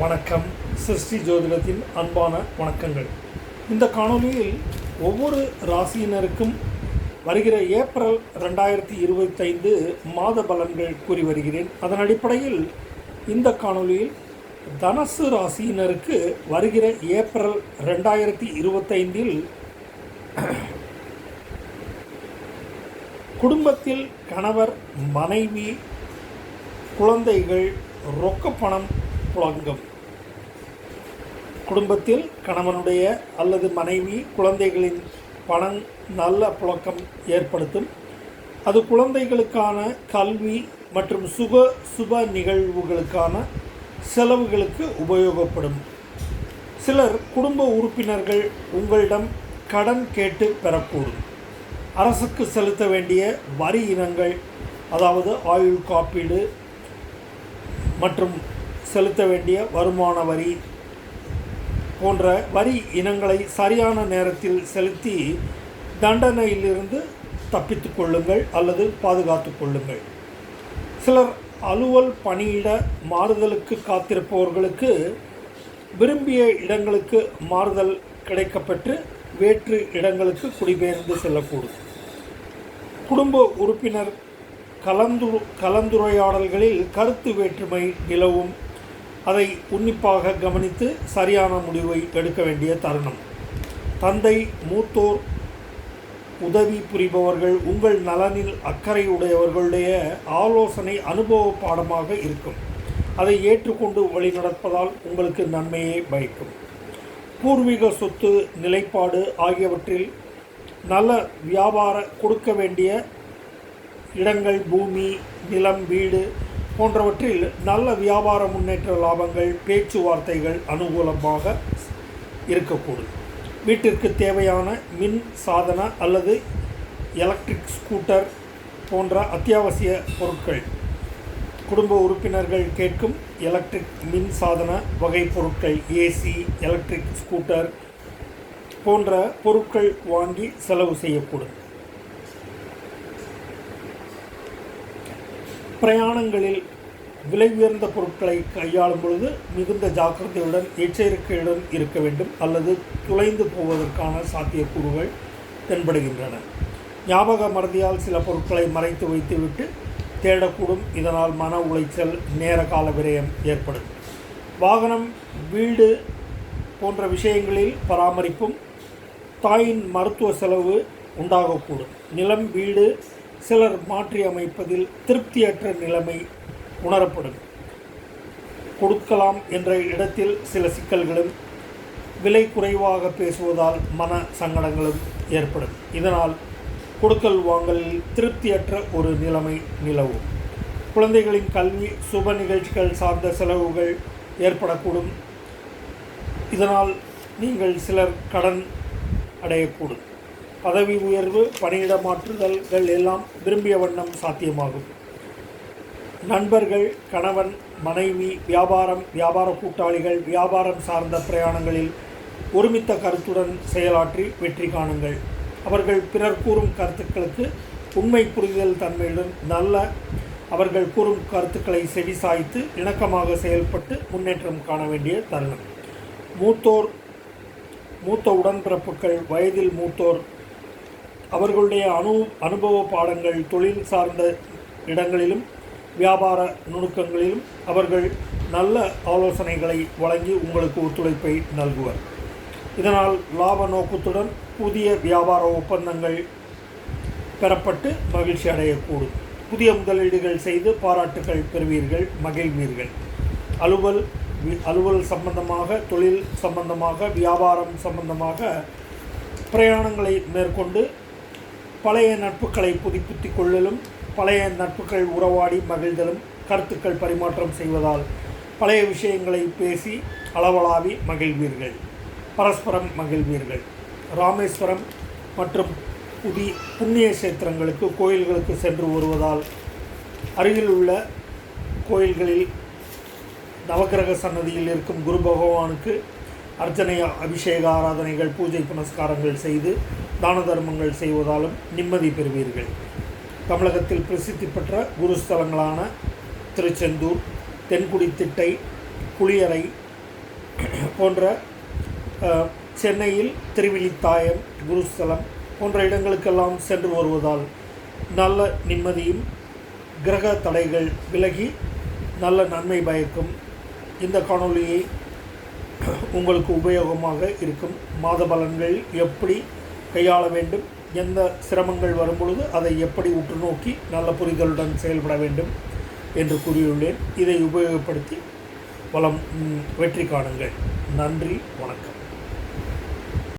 வணக்கம். சிருஷ்டி ஜோதிடத்தின் அன்பான வணக்கங்கள். இந்த காணொலியில் ஒவ்வொரு ராசியினருக்கும் வருகிற ஏப்ரல் ரெண்டாயிரத்தி இருபத்தைந்து மாத பலன்கள் கூறி வருகிறேன். அதன் அடிப்படையில் இந்த காணொலியில் தனசு ராசியினருக்கு வருகிற ஏப்ரல் ரெண்டாயிரத்தி இருபத்தைந்தில் குடும்பத்தில் கணவர் மனைவி குழந்தைகள் ரொக்க பணம் புழங்கும். குடும்பத்தில் கணவனுடைய அல்லது மனைவி குழந்தைகளின் பணம் நல்ல புழக்கம் ஏற்படுத்தும். அது குழந்தைகளுக்கான கல்வி மற்றும் சுப சுப நிகழ்வுகளுக்கான செலவுகளுக்கு உபயோகப்படும். சிலர் குடும்ப உறுப்பினர்கள் உங்களிடம் கடன் கேட்டு பெறக்கூடும். அரசுக்கு செலுத்த வேண்டிய வரி இனங்கள் அதாவது ஆயுள் காப்பீடு மற்றும் செலுத்த வேண்டிய வருமான வரி போன்ற வரி இனங்களை சரியான நேரத்தில் செலுத்தி தண்டனையிலிருந்து தப்பித்து கொள்ளுங்கள் அல்லது பாதுகாத்து கொள்ளுங்கள். சிலர் அலுவல் பணியிட மாறுதலுக்கு காத்திருப்பவர்களுக்கு விரும்பிய இடங்களுக்கு மாறுதல் கிடைக்கப்பெற்று வேற்று இடங்களுக்கு குடிபெயர்ந்து செல்லக்கூடும். குடும்ப உறுப்பினர் கலந்து கலந்துரையாடல்களில் கருத்து வேற்றுமை நிலவும் அதை உன்னிப்பாக கவனித்து சரியான முடிவை எடுக்க வேண்டிய தருணம். தந்தை மூத்தோர் உதவி புரிபவர்கள் உங்கள் நலனில் அக்கறை உடையவர்களுடைய ஆலோசனை அனுபவ பாடமாக இருக்கும். அதை ஏற்றுக்கொண்டு வழிநடப்பதால் உங்களுக்கு நன்மையே பயக்கும். பூர்வீக சொத்து நிலைப்பாடு ஆகியவற்றில் நல்ல வியாபார கொடுக்க வேண்டிய இடங்கள் பூமி நிலம் வீடு போன்றவற்றில் நல்ல வியாபார முன்னேற்ற லாபங்கள் பேச்சுவார்த்தைகள் அனுகூலமாக இருக்கக்கூடும். வீட்டிற்கு தேவையான மின் சாதன அல்லது எலக்ட்ரிக் ஸ்கூட்டர் போன்ற அத்தியாவசிய பொருட்கள். குடும்ப உறுப்பினர்கள் கேட்கும் எலக்ட்ரிக் மின் சாதன வகை பொருட்கள் ஏசி எலக்ட்ரிக் ஸ்கூட்டர் போன்ற பொருட்கள் வாங்கி செலவு செய்யக்கூடும். பிரயாணங்களில் விலை உயர்ந்த பொருட்களை கையாளும் பொழுது மிகுந்த ஜாக்கிரதையுடன் எச்சரிக்கையுடன் இருக்க வேண்டும். அல்லது துளைந்து போவதற்கான சாத்தியக்கூறுகள் தென்படுகின்றன. ஞாபக மறதியால் சில பொருட்களை மறைத்து வைத்துவிட்டு தேடக்கூடும். இதனால் மன உளைச்சல் நேர கால விரயம் ஏற்படும். வாகனம் வீடு போன்ற விஷயங்களில் பராமரிப்பும் தாயின் மருத்துவ செலவு உண்டாகக்கூடும். நிலம் வீடு சிலர் மாற்றி அமைப்பதில் திருப்தியற்ற நிலைமை உணரப்படும். கொடுக்கலாம் என்ற இடத்தில் சில சிக்கல்களும் விலை குறைவாக பேசுவதால் மன சங்கடங்களும் ஏற்படும். இதனால் கொடுக்கல் வாங்கலில் திருப்தியற்ற ஒரு நிலைமை நிலவும். குழந்தைகளின் கல்வி சுப நிகழ்ச்சிகள் சார்ந்த செலவுகள் ஏற்படக்கூடும். இதனால் நீங்கள் சிலர் கடன் அடையக்கூடும். பதவி உயர்வு பணியிட மாற்றுதல்கள் எல்லாம் விரும்பிய வண்ணம் சாத்தியமாகும். நண்பர்கள் கணவன் மனைவி வியாபாரம் வியாபார கூட்டாளிகள் வியாபாரம் சார்ந்த பிரயாணங்களில் ஒருமித்த கருத்துடன் செயலாற்றி வெற்றி காணுங்கள். அவர்கள் பிறர் கூறும் கருத்துக்களுக்கு உண்மை புரிதல் தன்மையுடன் நல்ல அவர்கள் கூறும் கருத்துக்களை செவிசாய்த்து இணக்கமாக செயல்பட்டு முன்னேற்றம் காண வேண்டிய தருணம். மூத்தோர் மூத்த உடன்பிறப்புகள் வயதில் மூத்தோர் அவர்களுடைய அனு அனுபவ பாடங்கள் தொழில் சார்ந்த இடங்களிலும் வியாபார நுணுக்கங்களிலும் அவர்கள் நல்ல ஆலோசனைகளை வழங்கி உங்களுக்கு ஒத்துழைப்பை நல்குவர். இதனால் லாப நோக்கத்துடன் புதிய வியாபார ஒப்பந்தங்கள் பெறப்பட்டு மகிழ்ச்சி அடையக்கூடும். புதிய முதலீடுகள் செய்து பாராட்டுகள் பெறுவீர்கள் மகிழ்வீர்கள். அலுவல் அலுவல் சம்பந்தமாக தொழில் சம்பந்தமாக வியாபாரம் சம்பந்தமாக பிரயாணங்களை மேற்கொண்டு பழைய நட்புகளை புதுப்பித்துக் கொள்ளலும் பழைய நட்புகள் உறவாடி மகிழ்தலும் கருத்துக்கள் பரிமாற்றம் செய்வதால் பழைய விஷயங்களை பேசி அளவலாவி மகிழ்வீர்கள். பரஸ்பரம் மகிழ்வீர்கள். ராமேஸ்வரம் மற்றும் புதி புண்ணிய சேத்திரங்களுக்கு கோயில்களுக்கு சென்று வருவதால் அருகில் உள்ள கோயில்களில் நவக்கிரக சன்னதியில் இருக்கும் குரு பகவானுக்கு அர்ச்சனை அபிஷேக ஆராதனைகள் பூஜை புனஸ்காரங்கள் செய்து தான தர்மங்கள் செய்வதாலும் நிம்மதி பெறுவீர்கள். தமிழகத்தில் பிரசித்தி பெற்ற குருஸ்தலங்களான திருச்செந்தூர் தென்குடி திட்டை குளியரை போன்ற சென்னையில் திருவிழித்தாயம் குருஸ்தலம் போன்ற இடங்களுக்கெல்லாம் சென்று வருவதால் நல்ல நிம்மதியும் கிரக தடைகள் விலகி நல்ல நன்மை பயக்கும். இந்த காணொளியை உங்களுக்கு உபயோகமாக இருக்கும். மாத பலன்கள் எப்படி கையாள வேண்டும். எந்த சிரமங்கள் வரும்பொழுது அதை எப்படி உற்று நோக்கி நல்ல புரிதலுடன் செயல்பட வேண்டும் என்று கூறியுள்ளேன். இதை உபயோகப்படுத்தி வளம் வெற்றி காணுங்கள். நன்றி வணக்கம்.